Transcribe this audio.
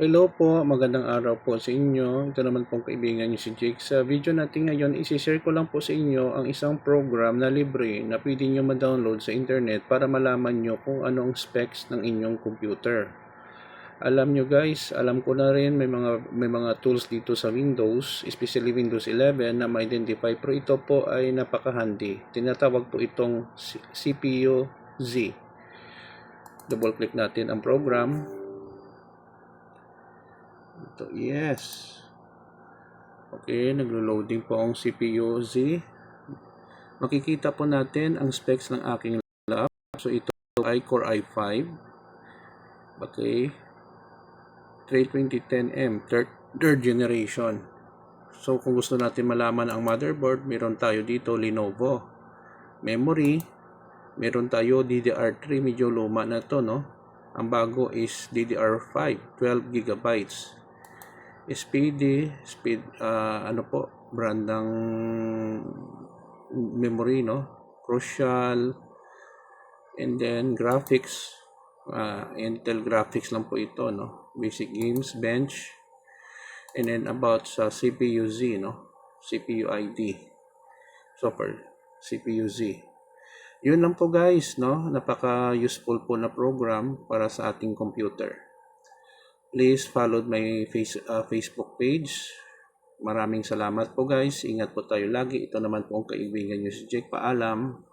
Hello po, magandang araw po sa inyo. Ito naman pong kaibigan niyo si Jake. Sa video natin ngayon, isi-share ko lang po sa inyo ang isang program na libre na pwede nyo ma-download sa internet para malaman nyo kung ano ang specs ng inyong computer. Alam nyo guys, alam ko na rin may mga may mga tools dito sa Windows, especially Windows 11 na ma-identify pero ito po ay napaka-handy. Tinatawag po itong CPU Z. Double click natin ang program. Ito, yes. Okay, naglo-loading po ang CPU Z. Makikita po natin ang specs ng aking laptop. So ito ay Core i5. Okay. 32010M, third, third generation. So kung gusto natin malaman ang motherboard, meron tayo dito Lenovo. Memory, meron tayo DDR3, medyo luma na to, no? Ang bago is DDR5, 12 GB. SPD, speed, ah, ano po, brand ng memory, no? Crucial, and then graphics, ah, Intel graphics lang po ito, no? Basic games, bench, and then about sa CPU Z, no? CPU ID, software, CPU Z. Yun lang po guys, no? Napaka-useful po na program para sa ating computer. Please follow my face, uh, Facebook page. Maraming salamat po guys. Ingat po tayo lagi. Ito naman po ang kaibigan nyo si Jake. Paalam.